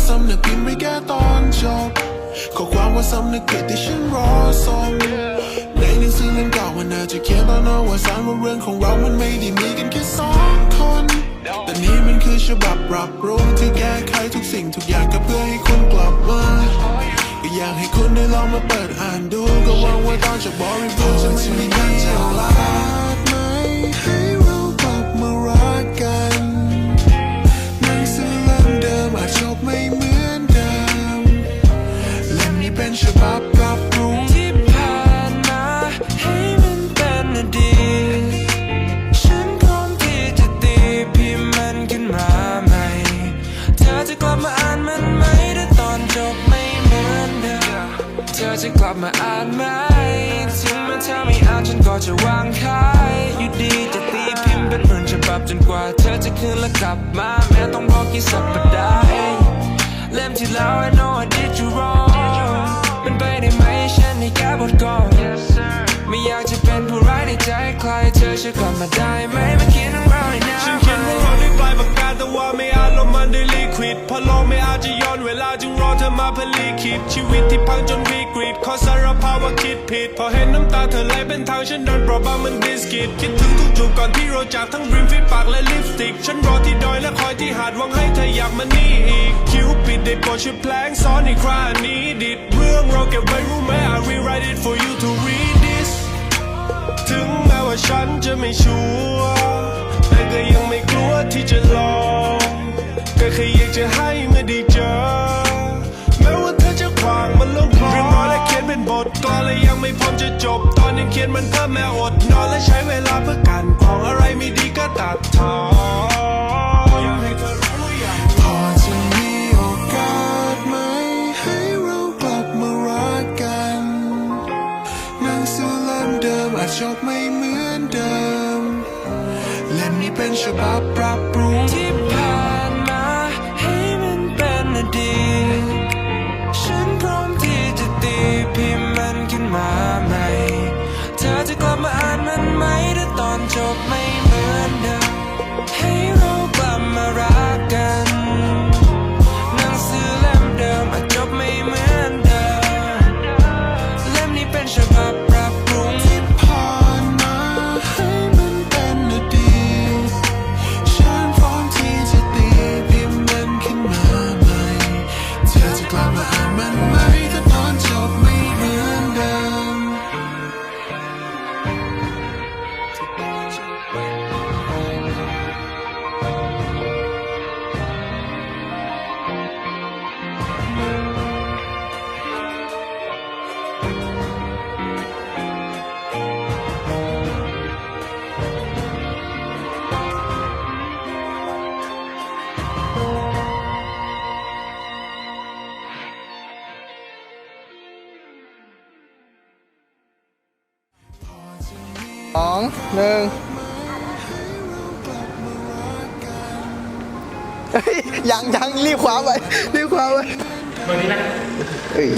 ว่สำนึกพิมพ์ไม่แก้ตอนจบขอความว่าสำนึกผิดที่ฉันรอส่งในหนังสือเล่มเก่ามันน่าจะเขียนตอนอวสารว่าเรื่องของเรามันไม่ได้มีกันแค่สองคน แต่นี่มันคือฉบับปรับปรุงที่แก้ไขทุกสิ่งทุกอย่างก็เพื่อให้คุณกลับมาก็อยากให้คุณได้ลองมาเปิดอ่านดูก็หวังว่าตอนจะบริบูรณ์จะไม่มีการเจลาดไหม จะกลับมาอ่านไหมถึงแม้เธอไม่อ่านฉันก็จะวางขายอยู่ดีจะตีพิมพ์เป็นหมื่นฉบับจนกว่าเธอจะคืนและกลับมาแม้ต้องรอกี่สัปดาห์เองเล่มที่แล้ว I know I did you wrong มันไปได้ไหมฉันให้แก้บทก่อนไม่อยากจะเป็นผู้ร้ายในใจใครเธอช่วยกลับมาได้ไหม พอลองไม่อาจจะย้อนเวลาจึงรอเธอมาผลิคิดชีวิตที่พังจนวิกฤตขอสารภาพว่าคิดผิด พอเห็นน้ำตาเธอไหลเป็นทางฉันโดนเปราะบางมันบิสกิตคิดถึงทุกจูบก่อนที่เราจากทั้งริมฝีปากและลิปสติก ฉันรอที่ดอยและคอยที่หาดหวังให้เธออยากมานี่อีก คิวปิดได้โปรดช่วยแพลงซ้อนอีกครานี้ดิดเรื่องเราเก็บไว้รู้ไหม I rewrite it for you to read this ถึงแม้ว่าฉันจะไม่ชัว จะให้เมื่อได้เจอ แม้ว่าเธอจะขวางมันลงคอเรียบร้อยและเขียนเป็นบทกลอนและยังไม่พร้อมจะจบ ตอนยังเขียนมันเพิ่มแม้อดนอนและใช้เวลาเพื่อการกรองอะไรไม่ดีก็ตัดทอนอยากให้เธอรู้ว่าอยากพอจะมีโอกาสไหม ให้เรากลับมารักกันหนังสือเล่มเดิมอาจจบไม่เหมือนเดิมเล่มนี้เป็นฉบับปรับ องหนึ่งเฮ้ยยังยังรีบคว้าไปรีบคว้าไปวันนี้นะเอ้ย